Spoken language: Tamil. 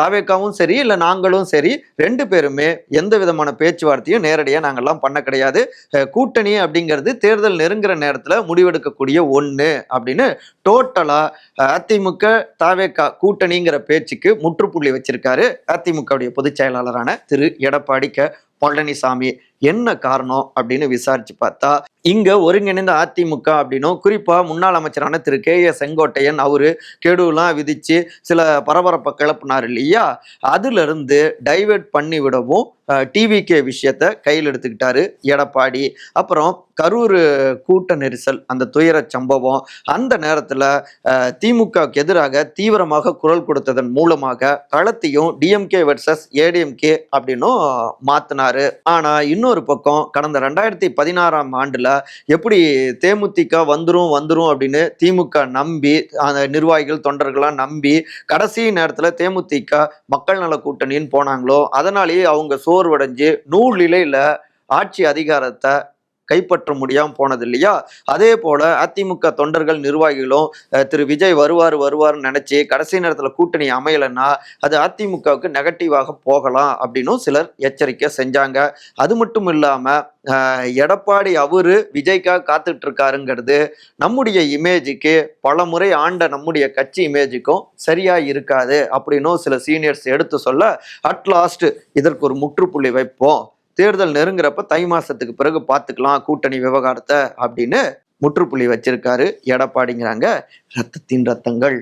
தாவேக்காவும் சரி இல்லை நாங்களும் சரி ரெண்டு பேருமே எந்த விதமான பேச்சுவார்த்தையும் நேரடியாக நாங்கள்லாம் பண்ண கிடையாது. கூட்டணி அப்படிங்கிறது தேர்தல் நெருங்குற நேரத்தில் முடிவெடுக்கக்கூடிய ஒன்று அப்படின்னு டோட்டலாக அதிமுக தாவேக்கா கூட்டணிங்கிற பேச்சுக்கு முற்றுப்புள்ளி வச்சிருக்காரு. அதிமுகவுடைய பொதுச் செயலாளரான திரு. எடப்பாடி க. பழனிசாமி. என்ன காரணம் அப்படின்னு விசாரிச்சு பார்த்தா இங்க ஒருங்கிணைந்த அதிமுக அப்படின்னும் குறிப்பா முன்னாள் அமைச்சரான திரு. கே. ஏ. செங்கோட்டையன் அவரு கெடுலாம் விதிச்சு சில பரபரப்பை கிளப்புனார் இல்லையா? அதுல இருந்து டைவெர்ட் பண்ணி விடவும் டிவிகே விஷயத்த கையில் எடுத்துக்கிட்டாரு எடப்பாடி. அப்புறம் கரூர் கூட்ட நெரிசல் அந்த துயர சம்பவம் அந்த நேரத்தில் திமுகவுக்கு எதிராக தீவிரமாக குரல் கொடுத்ததன் மூலமாக களத்தையும் டிஎம்கே வெர்சஸ் ஏடிஎம்கே அப்படின்னும் மாத்தினாரு. ஆனால் இன்னொரு பக்கம் கடந்த ரெண்டாயிரத்தி பதினாறாம் ஆண்டில் எப்படி தேமுதிக வந்துடும் வந்துடும் அப்படின்னு திமுக நம்பி அந்த நிர்வாகிகள் தொண்டர்களாக நம்பி கடைசி நேரத்தில் தேமுதிக மக்கள் நல கூட்டணின்னு போனாங்களோ அதனாலேயே அவங்க சோர்வடைஞ்சு நூல் நிலையில ஆட்சி அதிகாரத்தை கைப்பற்ற முடியாமல் போனது இல்லையா அதே போல அதிமுக தொண்டர்கள் நிர்வாகிகளும் திரு விஜய் வருவார் வருவார்னு நினைச்சு கடைசி நேரத்தில் கூட்டணி அமையலைன்னா அது அதிமுகவுக்கு நெகட்டிவாக போகலாம் அப்படின்னும் சிலர் எச்சரிக்கை செஞ்சாங்க. அது மட்டும் இல்லாமல் எடப்பாடி அவரு விஜய்க்காக காத்துட்டு இருக்காருங்கிறது நம்முடைய இமேஜுக்கு பல முறை ஆண்ட நம்முடைய கட்சி இமேஜுக்கும் சரியா இருக்காது அப்படின்னும் சில சீனியர்ஸ் எடுத்து சொல்ல அட்லாஸ்ட் இதற்கு ஒரு முற்றுப்புள்ளி வைப்போம். தேர்தல் நெருங்குறப்ப தை மாசத்துக்கு பிறகு பார்த்துக்கலாம் கூட்டணி விவகாரத்தை அப்படின்னு முற்றுப்புள்ளி வச்சிருக்காரு எடப்பாடிங்கிறாங்க. ரத்தத்தின் ரத்தங்கள்.